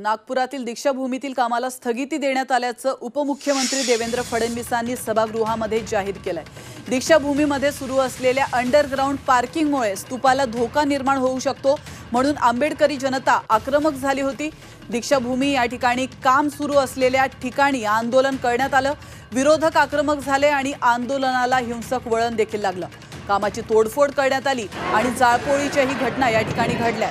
नागपुरातील दीक्षाभूमीतील कामाला स्थगिती देण्यात आल्याचं उपमुख्यमंत्री देवेंद्र फडणवीसांनी सभागृहामध्ये जाहीर केलंय. दीक्षाभूमीमध्ये सुरू असलेल्या अंडरग्राऊंड पार्किंगमुळे स्तूपाला धोका निर्माण होऊ शकतो म्हणून आंबेडकरी जनता आक्रमक झाली होती. दीक्षाभूमी या ठिकाणी काम सुरू असलेल्या ठिकाणी आंदोलन करण्यात आलं. विरोधक आक्रमक झाले आणि आंदोलनाला हिंसक वळण देखील लागलं. कामाची तोडफोड करण्यात आली आणि जाळपोळीच्याही घटना या ठिकाणी घडल्या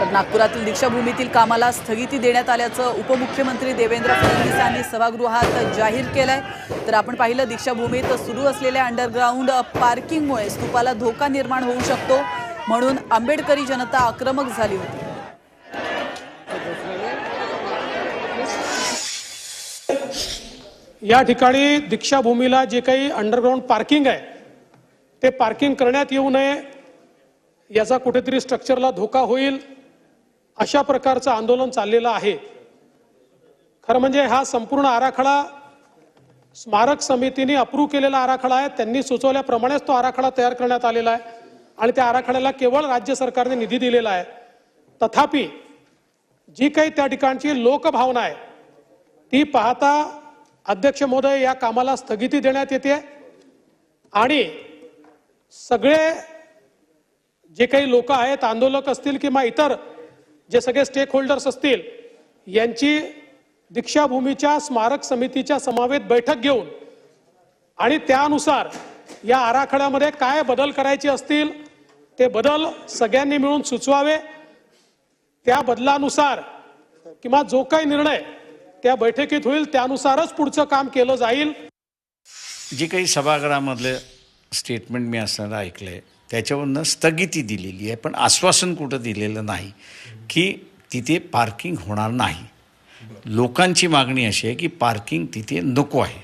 तर नागपुरातील दीक्षाभूमीतील कामाला स्थगिती देण्यात आल्याचं उपमुख्यमंत्री देवेंद्र फडणवीस यांनी सभागृहात जाहीर केलंय. तर आपण पाहिलं दीक्षाभूमीत सुरू असलेल्या अंडरग्राऊंड पार्किंगमुळे स्तूपाला धोका निर्माण होऊ शकतो म्हणून आंबेडकरी जनता आक्रमक झाली होती. या ठिकाणी दीक्षाभूमीला जे काही अंडरग्राऊंड पार्किंग आहे ते पार्किंग करण्यात येऊ नये याचा कुठेतरी स्ट्रक्चरला धोका होईल अशा प्रकारचं आंदोलन चाललेलं आहे. खरं म्हणजे हा संपूर्ण आराखडा स्मारक समितीने अप्रूव्ह केलेला आराखडा आहे. त्यांनी सुचवल्याप्रमाणेच तो आराखडा तयार करण्यात आलेला आहे आणि त्या आराखड्याला केवळ राज्य सरकारने निधी दिलेला आहे. तथापि जी काही त्या ठिकाणची लोकभावना आहे ती पाहता अध्यक्ष महोदय या कामाला स्थगिती देण्यात येते आणि सगळे जे काही लोक आहेत आंदोलक असतील किंवा इतर जे सगळे स्टेक होल्डर्स असतील यांची दीक्षाभूमीच्या स्मारक समितीच्या समावेत बैठक घेऊन आणि त्यानुसार या आराखड्यामध्ये काय बदल करायचे असतील ते बदल सगळ्यांनी मिळून सुचवावे. त्या बदलानुसार किंवा जो काही निर्णय त्या बैठकीत होईल त्यानुसारच पुढचं काम केलं जाईल. जे काही सभागृहामधले स्टेटमेंट मी असताना ऐकलं आहे त्याच्यावरनं स्थगिती दिलेली आहे. पण आश्वासन कुठं दिलेलं नाही की तिथे पार्किंग होणार नाही. लोकांची मागणी अशी आहे की पार्किंग तिथे नको आहे.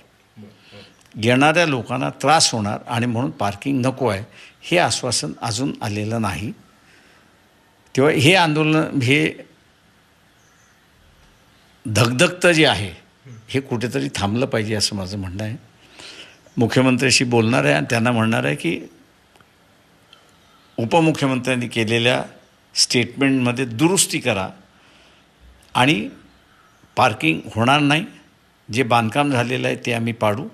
येणाऱ्या लोकांना त्रास होणार आणि म्हणून पार्किंग नको आहे. हे आश्वासन अजून आलेलं नाही. तेव्हा हे आंदोलन हे धगधगतं जे आहे हे कुठेतरी थांबलं पाहिजे असं माझं म्हणणं आहे. मुख्यमंत्र्याशी बोलणार आहे आणि त्यांना म्हणणार आहे की उपमुख्यमंत्र्यांनी केलेल्या स्टेटमेंटमध्ये दुरुस्ती करा. आणि पार्किंग होणार नाही. जे बांधकाम झालेलं आहे ते आम्ही पाडू.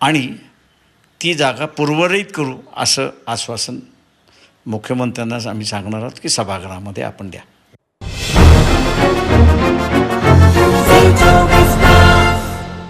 आणि ती जागा पूर्वरित करू असं आश्वासन मुख्यमंत्र्यांनाच आम्ही सांगणार आहोत की सभागृहामध्ये आपण द्या.